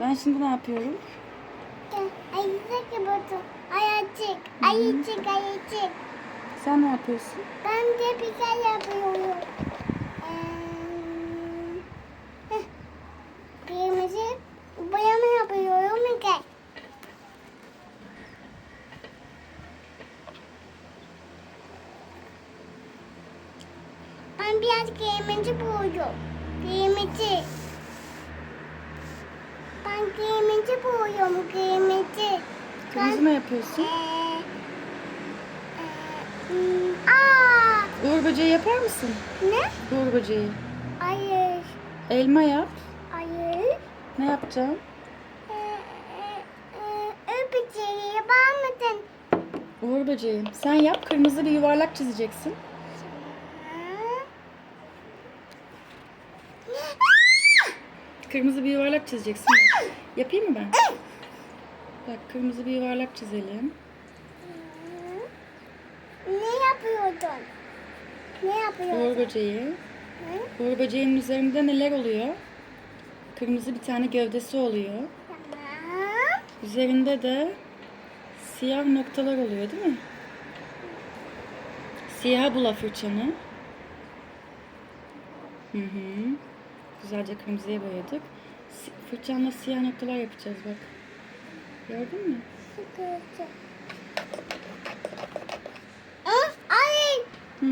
Ben şimdi ne yapıyorum? Ayıcık yapıyordum. Ayıcık. Ayıcık ayıcık. Sen ne yapıyorsun? Ben de bir şey yapıyorum. Ee. Kırmızı boyama yapıyorum. Gel. Ben biraz kırmızı boyuyorum. Kırmızı. Ben kırmızı boyuyorum. Kırmızı. Kırmızı ne yapıyorsun? Ee, e, hmm, aa, Uğur böceği yapar mısın? ne? Uğur böceği. Hayır. Elma yap. Hayır. Ne yapacağım? Ee, e, e, yapar mısın? Uğur böceği. Sen yap. Kırmızı bir yuvarlak çizeceksin. Kırmızı bir yuvarlak çizeceksin. Bak. Yapayım mı ben? Bak kırmızı bir yuvarlak çizelim. Ne yapıyordun? Ne Uğur yapıyordun? böceği. Hı? Uğur böceğinin üzerinde neler oluyor? Kırmızı bir tane gövdesi oluyor. Tamam. Üzerinde de siyah noktalar oluyor değil mi? Siyah bula fırçanı. Hı hı. Güzelce kırmızıya boyadık. Fırçanla siyah noktalar yapacağız bak. Gördün mü? Ay, Hı.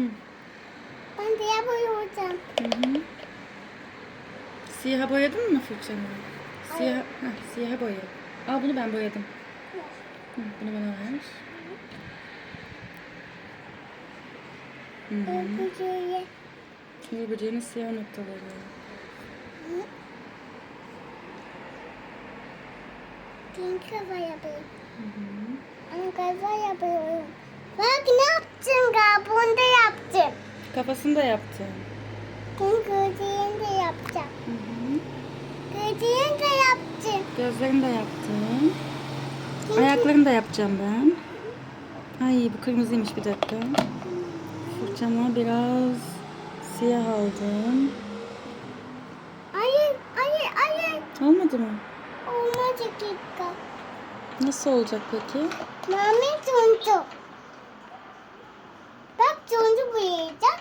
ben de yapıyordum. Hı hı. Siyah boyadın mı fırçanı? Siyah, heh, siyah boya. Al bunu ben boyadım. Hı, bunu bana ver. Hı hı. Uğur böceğinin siyah noktaları. Ben kafa yapıyorum. Hı hı. Ben kafa yapıyorum. Bak ne yaptım kabuğunu da yaptım. Kafasını da yaptım. Ben gözlerini de yapacağım. Hı hı. Gözlerini de yaptım. Gözlerini de yaptım. Ayaklarını da yapacağım ben. Ay bu kırmızıymış bir dakika. Fırçama biraz siyah aldım. Hayır, hayır, hayır. Olmadı mı? Olmaz dakika. Nasıl olacak peki? Mami tuncu. Bak tuncu boyayacak.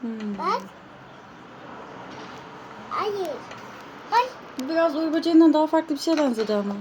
Hmm. Bak. Hayır. Ay. Biraz uğur böceğinden daha farklı bir şeye benzedi ama.